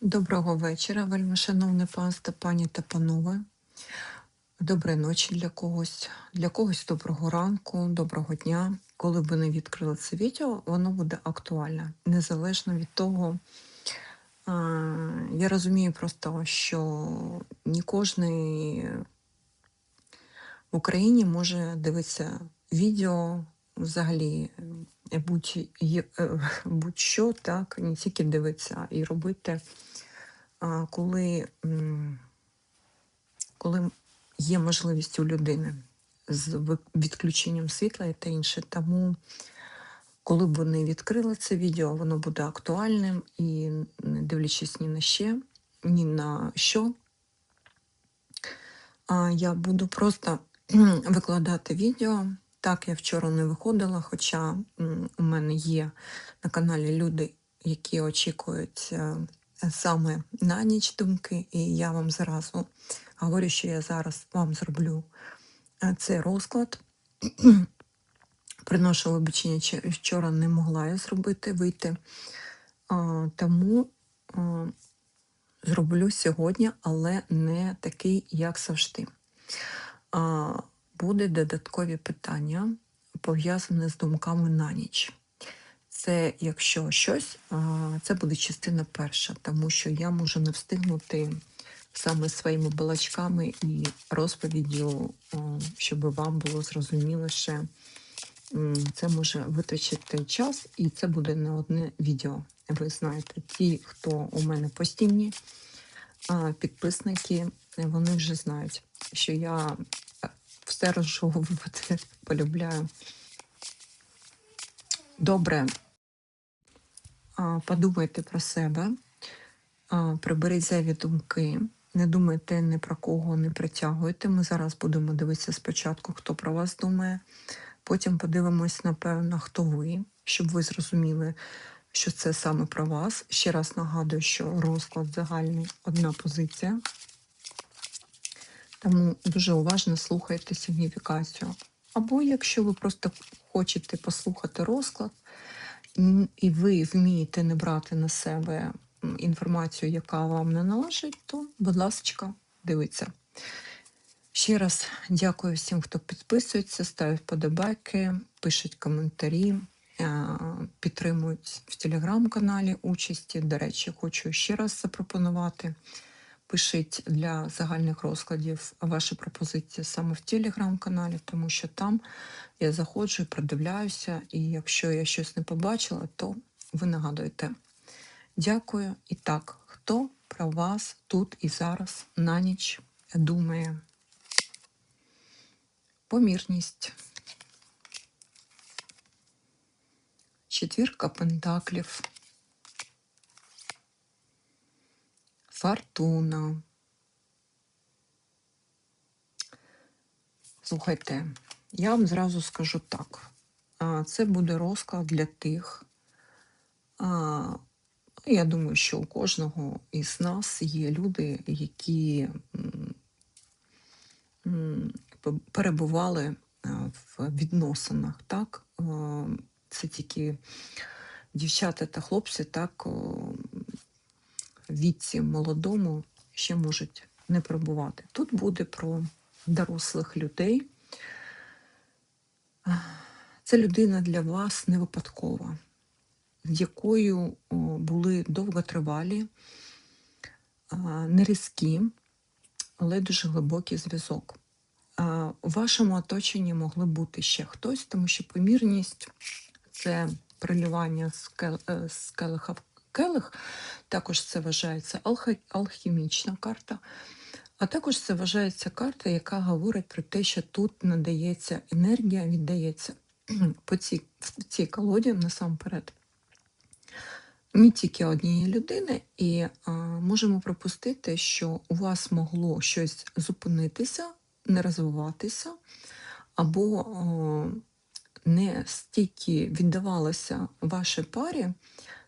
Доброго вечора, вельмишановне панство, пані та панове. Доброї ночі для когось, для когось доброго ранку, доброго дня. Коли ви не відкрили це відео, воно буде актуальне, незалежно від того. Я розумію просто, що не кожний в Україні може дивитися відео взагалі е, е, будь-що, так, не тільки дивитися, і робити, коли, коли є можливість у людини з відключенням світла і та інше. Тому, коли б вони відкрили це відео, воно буде актуальним і не дивлячись ні на ще, ні на що, я буду просто викладати відео. Так, я вчора не виходила, хоча у мене є на каналі люди, які очікують е, саме на ніч думки, і я вам зразу говорю, що я зараз вам зроблю е, цей розклад. Приношу вибачення, вчора не могла я зробити вийти, тому зроблю сьогодні, але не такий, як завжди. Буде додаткові питання, пов'язані з думками на ніч. Це якщо щось, це буде частина перша, тому що я можу не встигнути саме своїми балачками і розповіддю, щоб вам було зрозуміліше. М, Це може витрачати час, і це буде не одне відео. Ви знаєте, ті, хто у мене постійні підписники, вони вже знають, що я е, все розжовувати полюбляю. Добре, подумайте про себе, приберіть зайві думки. Не думайте ні про кого, не притягуйте. Ми зараз будемо дивитися спочатку, хто про вас думає. Потім подивимось, напевно, хто ви, щоб ви зрозуміли, що це саме про вас. Ще раз нагадую, що розклад загальний одна позиція. Тому дуже уважно слухайте сигніфікацію. Або якщо ви просто хочете послухати розклад, і ви вмієте не брати на себе інформацію, яка вам не належить, то, будь ласка, дивіться. Ще раз дякую всім, хто підписується, ставить подобайки, пишуть коментарі, е, підтримують в телеграм-каналі участі. До речі, хочу ще раз запропонувати. Пишіть для загальних розкладів ваші пропозиції саме в телеграм-каналі, тому що там я заходжу і продивляюся, і якщо я щось не побачила, то ви нагадуєте. Дякую. І так, хто про вас тут і зараз на ніч думає? Помірність. Четвірка пентаклів. Фортуна. Слухайте, я вам зразу скажу так. Це буде розклад для тих. Я думаю, що у кожного із нас є люди, які перебували в відносинах, так? Е, Це тільки дівчата та хлопці, так, віці молодому ще можуть не перебувати. Тут буде про дорослих людей. А, Це людина для вас не випадкова, якою були довготривалі, а, не різкі, але дуже глибокий зв'язок. У вашому оточенні могли бути ще хтось, тому що помірність це приливання з кел- е, келиха в келих. Також це вважається алхімічна карта. А також це вважається карта, яка говорить про те, що тут надається енергія, віддається по цій, в цій колоді насамперед. Не тільки однієї людини, і а, можемо припустити, що у вас могло щось зупинитися, не розвиватися, або о, не стільки віддавалося вашій парі,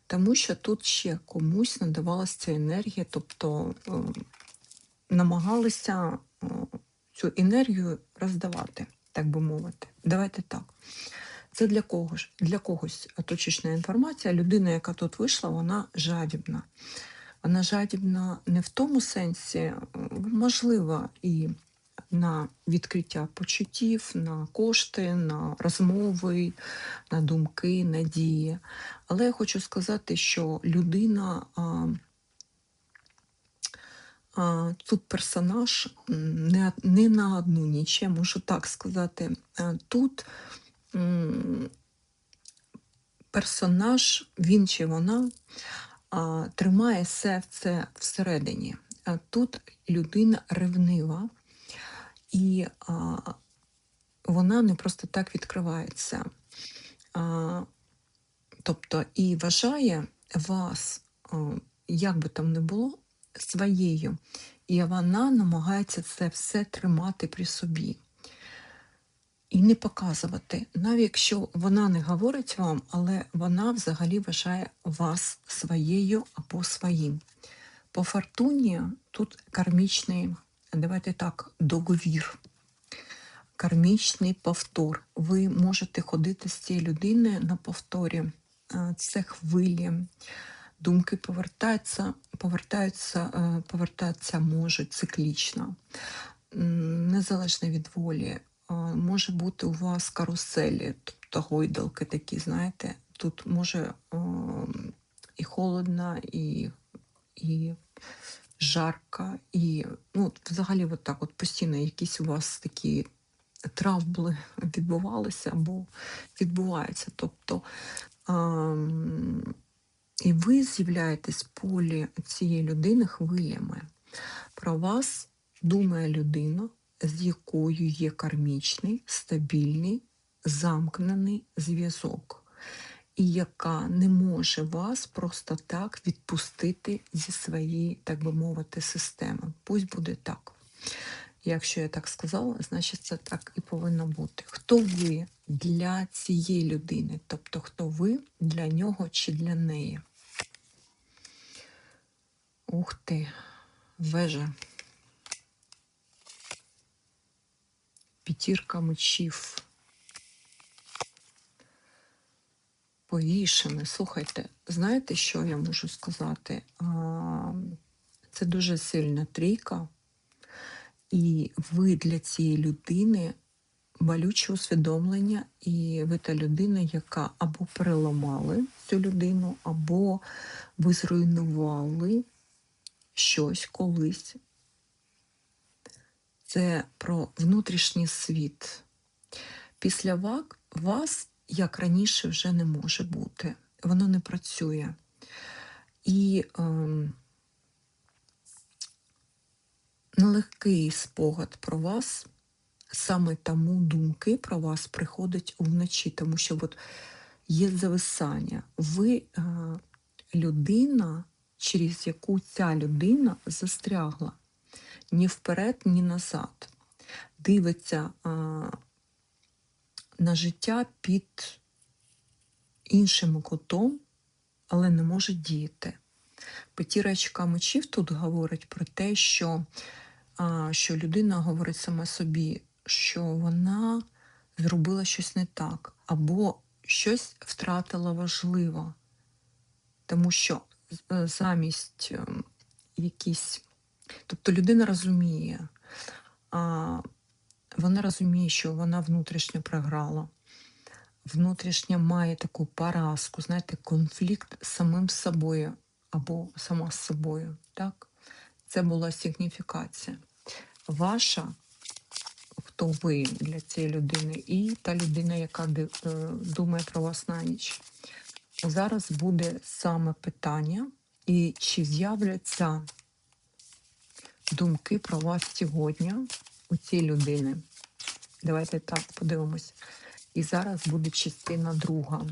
Тому що тут ще комусь надавалася ця енергія, тобто е, намагалися е, цю енергію роздавати, так би мовити. Давайте так. Це для кого ж? Для когось точечна інформація. Людина, яка тут вийшла, вона жадібна. Вона жадібна не в тому сенсі, е, можливо, і на відкриття почуттів, на кошти, на розмови, на думки, на дії. Але я хочу сказати, що людина. А, Тут персонаж не, на одну ніч, я можу так сказати. Е, Тут персонаж, він чи вона, тримає серце всередині. Тут людина ревнива, і вона не просто так відкривається. Тобто і вважає вас, як би там не було, своєю. І вона намагається це все тримати при собі. І не показувати, навіть якщо вона не говорить вам, але вона взагалі вважає вас своєю або своїм. По фортуні тут кармічний, давайте так, договір, кармічний повтор. Ви можете ходити з цією людиною на повторі. Це хвилі, думки повертаються, повертаються, е, повертаються можуть циклічно, незалежно від волі. Може бути у вас каруселі, тобто гойдалки такі, знаєте, тут може і холодно, і, і жарко, і ну, взагалі от так от постійно якісь у вас такі травми відбувалися або відбуваються. Тобто і ви з'являєтесь в полі цієї людини хвилями. Про вас думає людина, з якою є кармічний, стабільний, замкнений зв'язок, і яка не може вас просто так відпустити зі своєї, так би мовити, системи. Пусть буде так. Якщо я так сказала, значить це так і повинно бути. Хто ви для цієї людини? Тобто, хто ви для нього чи для неї? Ух ти, вежа. П'ятірка мечів. Повішене. Слухайте, знаєте, що я можу сказати? Це дуже сильна трійка, і ви для цієї людини болюче усвідомлення, і ви та людина, яка або переламали цю людину, або ви зруйнували щось колись. Це про внутрішній світ. Після ва- вас, як раніше, вже не може бути. Воно не працює. І ем, нелегкий спогад про вас, саме тому думки про вас приходять вночі, тому що от є зависання. Ви е, людина, через яку ця людина застрягла ні вперед, ні назад. Дивиться а, на життя під іншим кутом, але не може діяти. П'ятірочка мечів тут говорить про те, що, а, що людина говорить сама собі, що вона зробила щось не так, або щось втратила важливо, тому що е, замість ем, якісь Тобто людина розуміє, вона розуміє, що вона внутрішньо програла, внутрішньо має таку поразку, знаєте, конфлікт з самим собою або сама з собою. Так? Це була сигніфікація. Ваша, хто ви для цієї людини, і та людина, яка е, думає про вас на ніч. Зараз буде саме питання, і чи з'являться думки про вас сьогодні у цій людини. Давайте так подивимось. І зараз буде частина друга.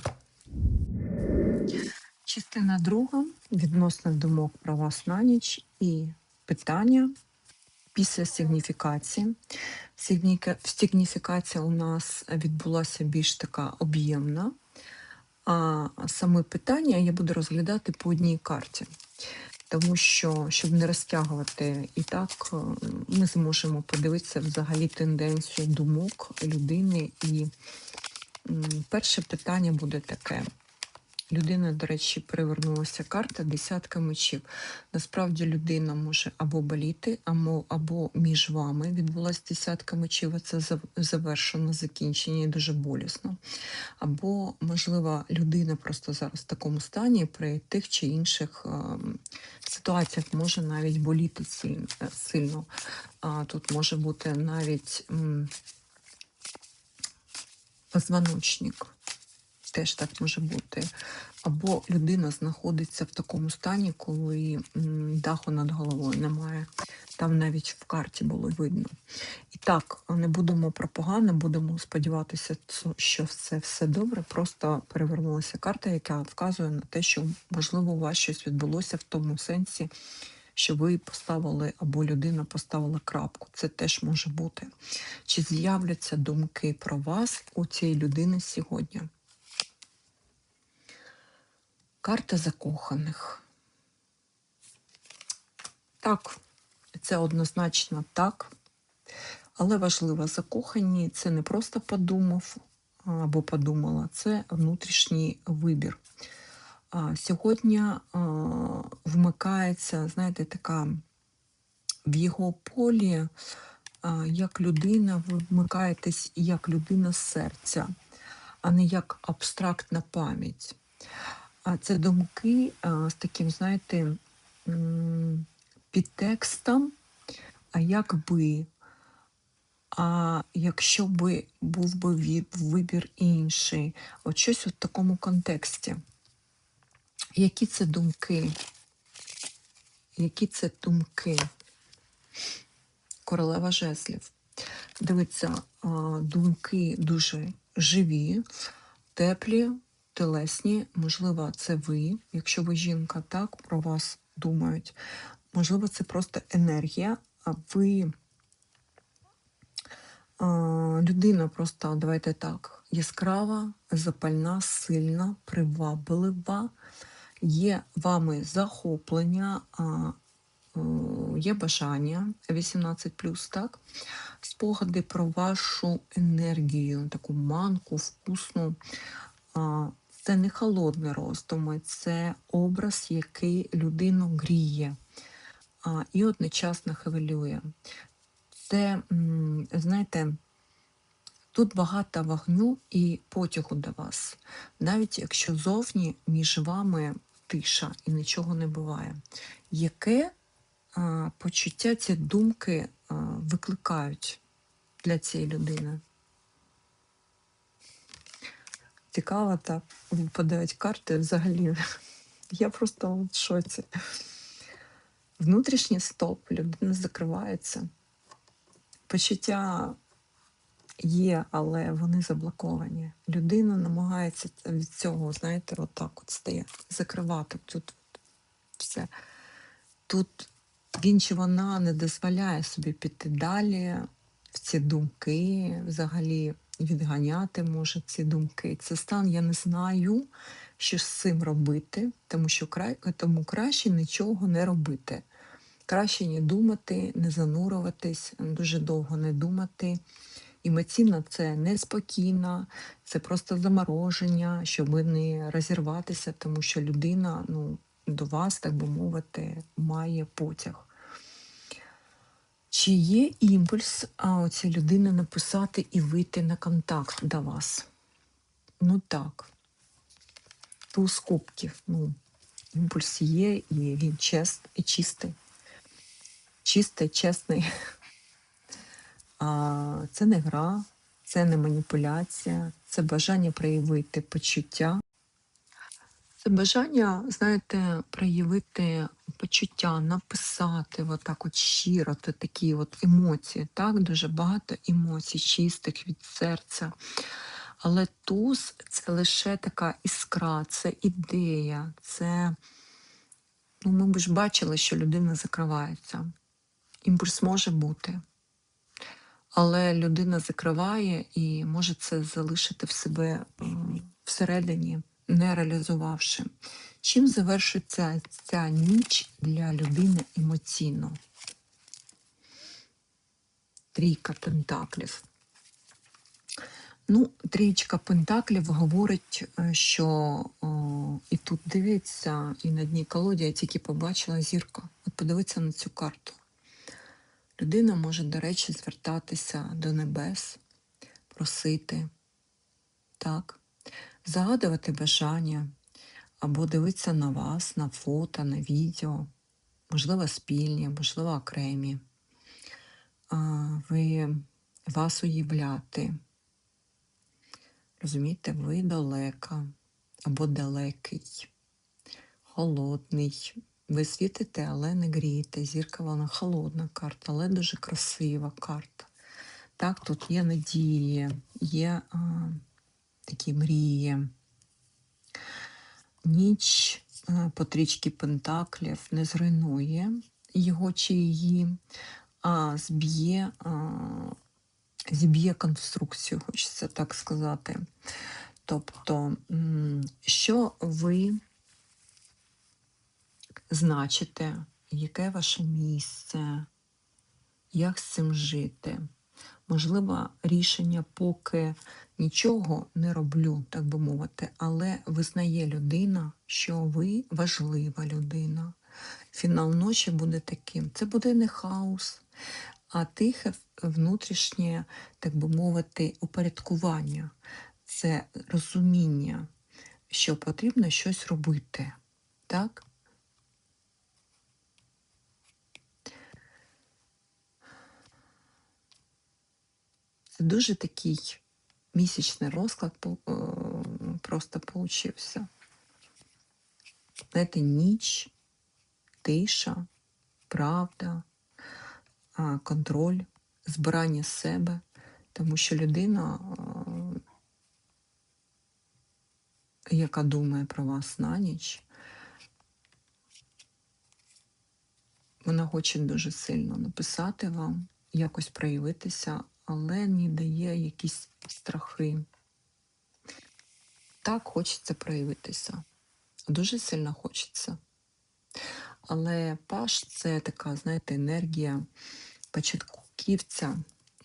Частина друга відносно думок про вас на ніч і питання після сигніфікації. Сигніфікація у нас відбулася більш така об'ємна. А саме питання я буду розглядати по одній карті. Тому що, щоб не розтягувати і так, е, ми зможемо подивитися взагалі тенденцію думок людини. І перше питання буде таке. Людина, до речі, перевернулася карта десятка мечів. Насправді людина може або боліти, або, або між вами відбулася десятка мечів, а це завершено закінчення і дуже болісно. Або, можливо, людина просто зараз в такому стані при тих чи інших ем, ситуаціях може навіть боліти сильно. А, тут може бути навіть позвоночник. Теж так може бути. Або людина знаходиться в такому стані, коли даху над головою немає. Там навіть в карті було видно. І так, не будемо про погане, будемо сподіватися, що все, все добре. Просто перевернулася карта, яка вказує на те, що можливо у вас щось відбулося в тому сенсі, що ви поставили або людина поставила крапку. Це теж може бути. Чи з'являться думки про вас у цієї людини сьогодні? Карта закоханих. Так, це однозначно так. Але важливо, закохані це не просто подумав або подумала, це внутрішній вибір. Сьогодні вмикається, знаєте, така в його полі, як людина, ви вмикаєтесь як людина серця, а не як абстрактна пам'ять. А це думки з таким, знаєте, підтекстом, а якби, а якщо би був би вибір інший, от щось в такому контексті. Які це думки? Які це думки? Королева жезлів. Дивіться, думки дуже живі, теплі, телесні. Можливо, це ви, якщо ви жінка, так про вас думають. Можливо, це просто енергія, а ви а, людина просто, давайте так, яскрава, запальна, сильна, приваблива, є вами захоплення, а, е, є бажання 18 так? Спогади про вашу енергію, таку манку, вкусну. Це не холодні роздуми, це образ, який людину гріє а, і одночасно хвилює. Це, знаєте, тут багато вогню і потягу до вас, навіть якщо зовні між вами тиша і нічого не буває. Яке а, почуття ці думки а, викликають для цієї людини? Цікаво так випадають карти взагалі. Я просто в шоці. Внутрішній стоп, людина закривається. Почуття є, але вони заблоковані. Людина намагається від цього, знаєте, отак от стає, закривати тут все. Тут він чи вона не дозволяє собі піти далі в ці думки, взагалі відганяти може ці думки. Це стан, я не знаю, що з цим робити, тому що кра... тому краще нічого не робити. Краще не думати, не занурюватись, дуже довго не думати. Емоційно це неспокійно, це просто замороження, щоб не розірватися, тому що людина ну, до вас, так би мовити, має потяг. Чи є імпульс а, оцій людини написати і вийти на контакт до вас? Ну так. Туз кубків. Ну, імпульс є, і він чест, і чистий. Чистий, чесний. А, це не гра, це не маніпуляція, це бажання проявити почуття. Це бажання, знаєте, проявити почуття, написати отак от щиро, це такі от емоції, так, дуже багато емоцій, чистих від серця. Але туз це лише така іскра, це ідея, це, ну, ми ж бачили, що людина закривається. Імпульс може бути. Але людина закриває і може це залишити в себе всередині, не реалізувавши. Чим завершиться ця ніч для людини емоційно? Трійка пентаклів. Ну, трієчка пентаклів говорить, е, що о, і тут дивиться, і на дні колоді я тільки побачила зірка. От подивиться на цю карту. Людина може, до речі, звертатися до небес, просити, так, загадувати бажання, або дивитися на вас, на фото, на відео, можливо, спільні, можливо, окремі. Ви вас уявляти. Розумієте, ви далека або далекий, холодний. Ви світите, але не грієте. Зірка вона холодна карта, але дуже красива карта. Так, тут є надії, є а, такі мрії. Ніч а, по трічці Пентаклів не зруйнує його чи її, а зб'є. Зіб'є конструкцію, хочеться так сказати. Тобто, що ви значите, яке ваше місце, як з цим жити? Можливо, рішення поки нічого не роблю, так би мовити, але визнає людина, що ви важлива людина. Фінал ночі буде таким. Це буде не хаос, а тихе внутрішнє, так би мовити, упорядкування. Це розуміння, що потрібно щось робити. Так? Це дуже такий місячний розклад е, просто получився. Знаєте, ніч, тиша, правда, контроль, збирання себе, тому що людина, е, яка думає про вас на ніч, вона хоче дуже сильно написати вам, якось проявитися, але не дає якісь страхи. Так хочеться проявитися. Дуже сильно хочеться. Але паш це така, знаєте, енергія початківця,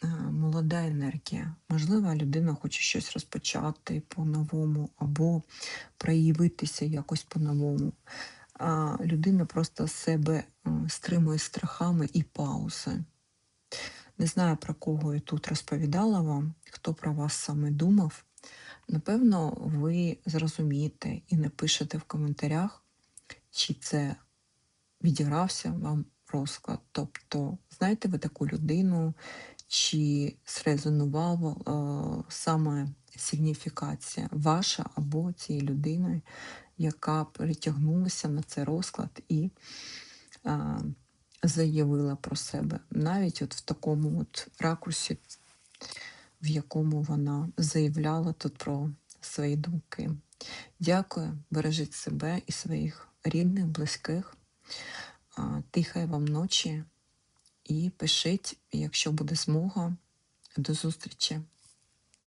е, молода енергія. Можливо, людина хоче щось розпочати по-новому або проявитися якось по-новому. А людина просто себе е, стримує страхами і паузи. Не знаю, про кого я тут розповідала вам, хто про вас саме думав. Напевно, ви зрозумієте і напишете в коментарях, чи це відігрався вам розклад. Тобто, знаєте ви таку людину, чи зрезонувала е, саме сигніфікація ваша або цієї людини, яка перетягнулася на цей розклад і е, заявила про себе. Навіть от в такому от ракурсі, в якому вона заявляла тут про свої думки. Дякую, бережіть себе і своїх рідних, близьких. Тихай вам ночі і пишіть, якщо буде змога. До зустрічі!